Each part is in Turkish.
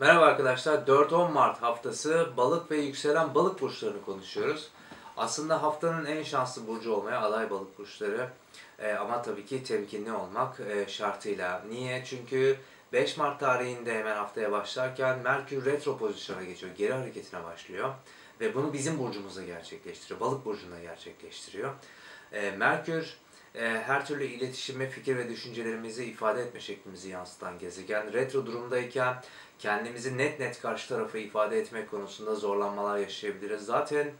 Merhaba arkadaşlar. 4-10 Mart haftası balık ve yükselen balık burçlarını konuşuyoruz. Aslında haftanın en şanslı burcu olmaya aday balık burçları. Ee, ama tabii ki temkinli olmak e, şartıyla. Niye? Çünkü 5 Mart tarihinde hemen haftaya başlarken Merkür retro pozisyona geçiyor. Geri hareketine başlıyor. Ve bunu bizim burcumuzda gerçekleştiriyor. Balık burcunda gerçekleştiriyor. Ee, Merkür e, her türlü iletişime, fikir ve düşüncelerimizi ifade etme şeklimizi yansıtan gezegen. Retro durumdayken kendimizi net net karşı tarafa ifade etmek konusunda zorlanmalar yaşayabiliriz. Zaten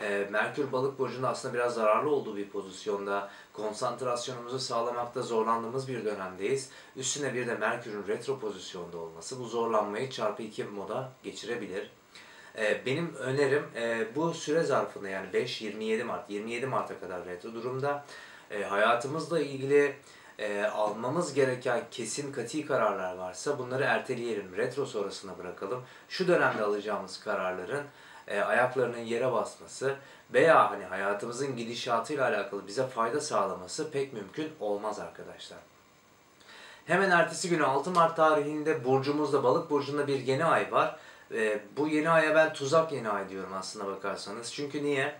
e, Merkür balık burcunda aslında biraz zararlı olduğu bir pozisyonda konsantrasyonumuzu sağlamakta zorlandığımız bir dönemdeyiz. Üstüne bir de Merkür'ün retro pozisyonda olması bu zorlanmayı çarpı 2 moda geçirebilir. E, benim önerim e, bu süre zarfında yani 5-27 Mart, 27 Mart'a kadar retro durumda e, hayatımızla ilgili e, almamız gereken kesin kati kararlar varsa bunları erteleyelim, retro sonrasına bırakalım. Şu dönemde alacağımız kararların e, ayaklarının yere basması veya hani hayatımızın gidişatıyla alakalı bize fayda sağlaması pek mümkün olmaz arkadaşlar. Hemen ertesi günü 6 Mart tarihinde burcumuzda balık burcunda bir yeni ay var. E, bu yeni aya ben tuzak yeni ay diyorum aslında bakarsanız. Çünkü niye?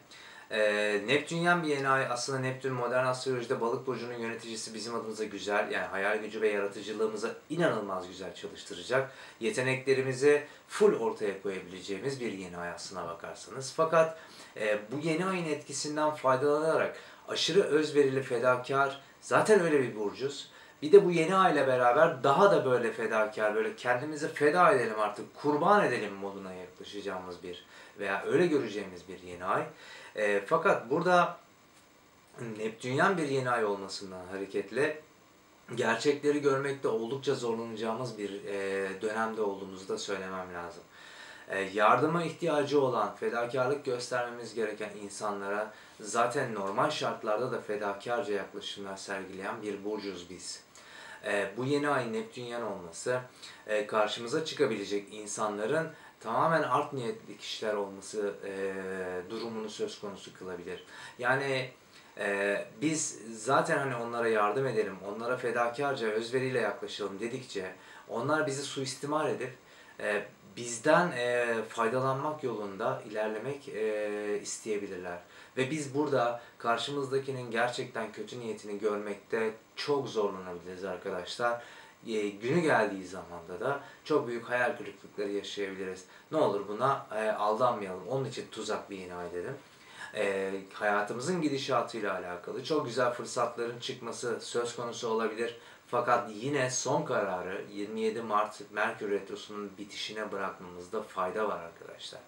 E, Neptünyen bir yeni ay aslında Neptün modern astrolojide balık burcunun yöneticisi bizim adımıza güzel yani hayal gücü ve yaratıcılığımıza inanılmaz güzel çalıştıracak. Yeteneklerimizi full ortaya koyabileceğimiz bir yeni ay aslına bakarsanız. Fakat e, bu yeni ayın etkisinden faydalanarak aşırı özverili fedakar zaten öyle bir burcuz. Bir de bu yeni ay ile beraber daha da böyle fedakar, böyle kendimizi feda edelim artık, kurban edelim moduna yaklaşacağımız bir veya öyle göreceğimiz bir yeni ay. E, fakat burada Neptünyen bir yeni ay olmasından hareketle gerçekleri görmekte oldukça zorlanacağımız bir e, dönemde olduğumuzu da söylemem lazım. E, yardıma ihtiyacı olan, fedakarlık göstermemiz gereken insanlara zaten normal şartlarda da fedakarca yaklaşımlar sergileyen bir burcuz biz. E, bu yeni ay Neptünyen olması e, karşımıza çıkabilecek insanların tamamen art niyetli kişiler olması e, durumunu söz konusu kılabilir. Yani e, biz zaten hani onlara yardım edelim, onlara fedakarca, özveriyle yaklaşalım dedikçe onlar bizi suistimal edip e, bizden e, faydalanmak yolunda ilerlemek e, isteyebilirler. Ve biz burada karşımızdakinin gerçekten kötü niyetini görmekte çok zorlanabiliriz arkadaşlar e, günü geldiği zamanda da çok büyük hayal kırıklıkları yaşayabiliriz. Ne olur buna e, aldanmayalım. Onun için tuzak bir yeni ay dedim. E, hayatımızın gidişatıyla alakalı çok güzel fırsatların çıkması söz konusu olabilir. Fakat yine son kararı 27 Mart Merkür Retrosu'nun bitişine bırakmamızda fayda var arkadaşlar.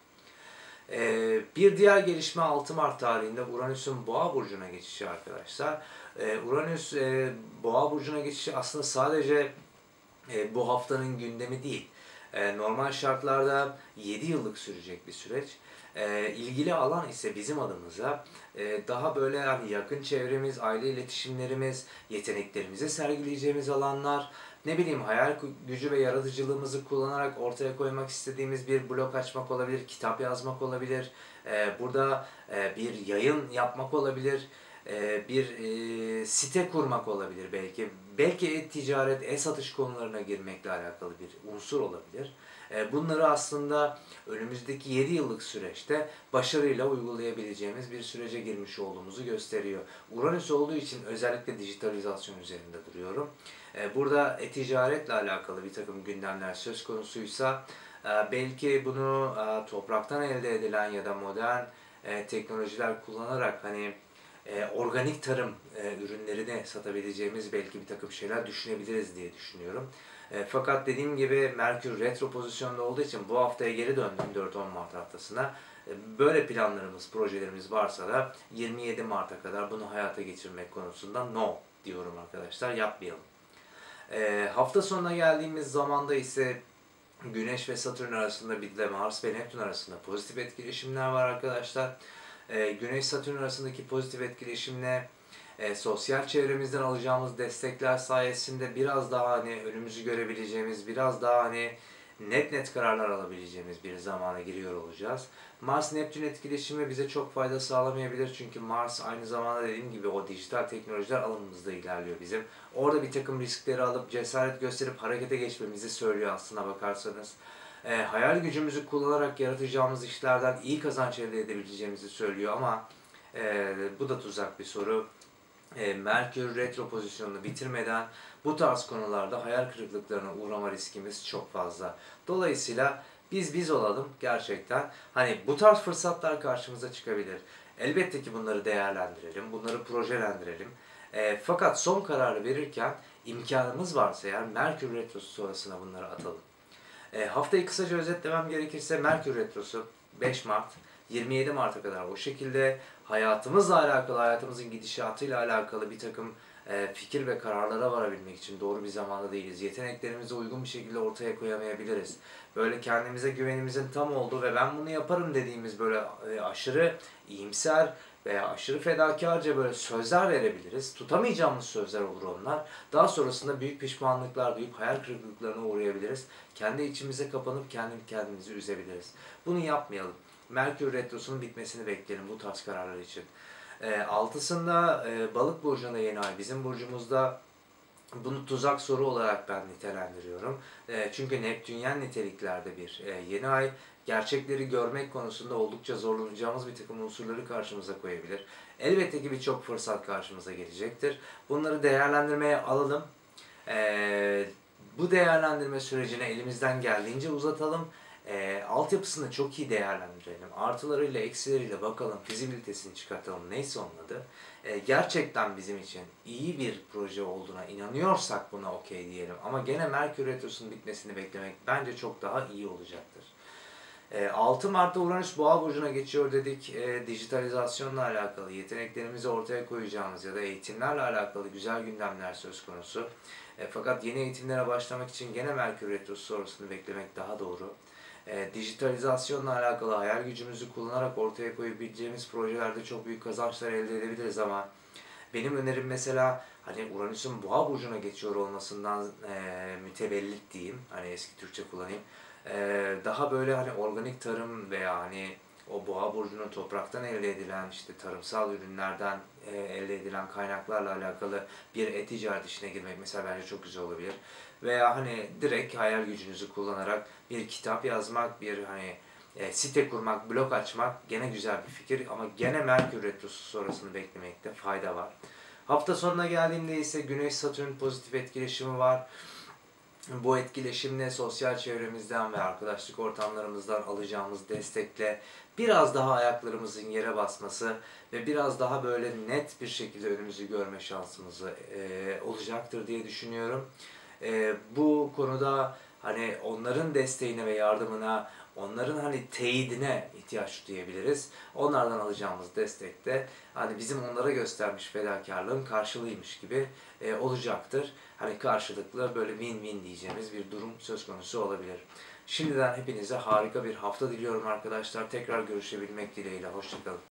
Ee, bir diğer gelişme 6 Mart tarihinde Uranüs'ün Boğa burcuna geçişi arkadaşlar. Ee, Uranüs e, Boğa burcuna geçişi aslında sadece e, bu haftanın gündemi değil. E, normal şartlarda 7 yıllık sürecek bir süreç. E, ilgili alan ise bizim adımıza e, daha böyle yani yakın çevremiz, aile iletişimlerimiz, yeteneklerimizi sergileyeceğimiz alanlar, ne bileyim hayal gücü ve yaratıcılığımızı kullanarak ortaya koymak istediğimiz bir blog açmak olabilir, kitap yazmak olabilir, e, burada e, bir yayın yapmak olabilir, bir e, site kurmak olabilir belki. Belki e-ticaret, e-satış konularına girmekle alakalı bir unsur olabilir. E, bunları aslında önümüzdeki 7 yıllık süreçte başarıyla uygulayabileceğimiz bir sürece girmiş olduğumuzu gösteriyor. Uranüs olduğu için özellikle dijitalizasyon üzerinde duruyorum. Burada e-ticaretle alakalı bir takım gündemler söz konusuysa belki bunu topraktan elde edilen ya da modern teknolojiler kullanarak hani e, organik tarım e, ürünlerini satabileceğimiz belki bir takım şeyler düşünebiliriz diye düşünüyorum. E, fakat dediğim gibi Merkür retro pozisyonda olduğu için bu haftaya geri döndüm 4-10 Mart haftasına. E, böyle planlarımız, projelerimiz varsa da 27 Mart'a kadar bunu hayata geçirmek konusunda no diyorum arkadaşlar yapmayalım. E, hafta sonuna geldiğimiz zamanda ise Güneş ve Satürn arasında bir de Mars ve Neptün arasında pozitif etkileşimler var arkadaşlar e, Güneş-Satürn arasındaki pozitif etkileşimle e, sosyal çevremizden alacağımız destekler sayesinde biraz daha hani önümüzü görebileceğimiz, biraz daha hani net net kararlar alabileceğimiz bir zamana giriyor olacağız. Mars-Neptün etkileşimi bize çok fayda sağlamayabilir çünkü Mars aynı zamanda dediğim gibi o dijital teknolojiler alanımızda ilerliyor bizim. Orada bir takım riskleri alıp cesaret gösterip harekete geçmemizi söylüyor aslına bakarsanız. E, hayal gücümüzü kullanarak yaratacağımız işlerden iyi kazanç elde edebileceğimizi söylüyor ama e, bu da tuzak bir soru. E, Merkür retro pozisyonunu bitirmeden bu tarz konularda hayal kırıklıklarına uğrama riskimiz çok fazla. Dolayısıyla biz biz olalım gerçekten. Hani bu tarz fırsatlar karşımıza çıkabilir. Elbette ki bunları değerlendirelim, bunları projelendirelim. E, fakat son kararı verirken imkanımız varsa eğer Merkür Retrosu sonrasına bunları atalım. E, haftayı kısaca özetlemem gerekirse Merkür Retrosu 5 Mart 27 Mart'a kadar o şekilde hayatımızla alakalı, hayatımızın gidişatıyla alakalı bir takım e, fikir ve kararlara varabilmek için doğru bir zamanda değiliz. Yeteneklerimizi uygun bir şekilde ortaya koyamayabiliriz. Böyle kendimize güvenimizin tam olduğu ve ben bunu yaparım dediğimiz böyle e, aşırı iyimser veya aşırı fedakarca böyle sözler verebiliriz. Tutamayacağımız sözler olur onlar. Daha sonrasında büyük pişmanlıklar duyup hayal kırıklıklarına uğrayabiliriz. Kendi içimize kapanıp kendi kendimizi üzebiliriz. Bunu yapmayalım. Merkür Retrosu'nun bitmesini bekleyelim bu tarz kararlar için. E, altısında e, balık burcunda yeni ay. Bizim burcumuzda bunu tuzak soru olarak ben nitelendiriyorum. E, çünkü Neptünyen niteliklerde bir e, yeni ay gerçekleri görmek konusunda oldukça zorlanacağımız bir takım unsurları karşımıza koyabilir. Elbette ki birçok fırsat karşımıza gelecektir. Bunları değerlendirmeye alalım. E, bu değerlendirme sürecini elimizden geldiğince uzatalım. E, altyapısını çok iyi değerlendirelim. Artılarıyla eksileriyle bakalım, fizibilitesini çıkartalım neyse onun adı. E, gerçekten bizim için iyi bir proje olduğuna inanıyorsak buna okey diyelim. Ama gene Merkür Retrosu'nun bitmesini beklemek bence çok daha iyi olacaktır. E, 6 Mart'ta Uranüs Boğa Burcu'na geçiyor dedik. E, dijitalizasyonla alakalı, yeteneklerimizi ortaya koyacağımız ya da eğitimlerle alakalı güzel gündemler söz konusu. E, fakat yeni eğitimlere başlamak için gene Merkür Retrosu sonrasını beklemek daha doğru e, dijitalizasyonla alakalı hayal gücümüzü kullanarak ortaya koyabileceğimiz projelerde çok büyük kazançlar elde edebiliriz ama benim önerim mesela hani Uranüs'ün boğa burcuna geçiyor olmasından e, mütevellit diyeyim. Hani eski Türkçe kullanayım. E, daha böyle hani organik tarım veya hani o boğa burcunun topraktan elde edilen işte tarımsal ürünlerden e, elde edilen kaynaklarla alakalı bir e-ticaret işine girmek mesela bence çok güzel olabilir. Veya hani direkt hayal gücünüzü kullanarak bir kitap yazmak, bir hani e, site kurmak, blog açmak gene güzel bir fikir ama gene Merkür Retrosu sonrasını beklemekte fayda var. Hafta sonuna geldiğimde ise Güneş Satürn pozitif etkileşimi var. Bu etkileşimle sosyal çevremizden ve arkadaşlık ortamlarımızdan alacağımız destekle biraz daha ayaklarımızın yere basması ve biraz daha böyle net bir şekilde önümüzü görme şansımızı e, olacaktır diye düşünüyorum. E, bu konuda hani onların desteğine ve yardımına, onların hani teyidine ihtiyaç duyabiliriz. Onlardan alacağımız destek de hani bizim onlara göstermiş fedakarlığın karşılığıymış gibi e, olacaktır. Hani karşılıklı böyle win-win diyeceğimiz bir durum söz konusu olabilir. Şimdiden hepinize harika bir hafta diliyorum arkadaşlar. Tekrar görüşebilmek dileğiyle. Hoşçakalın.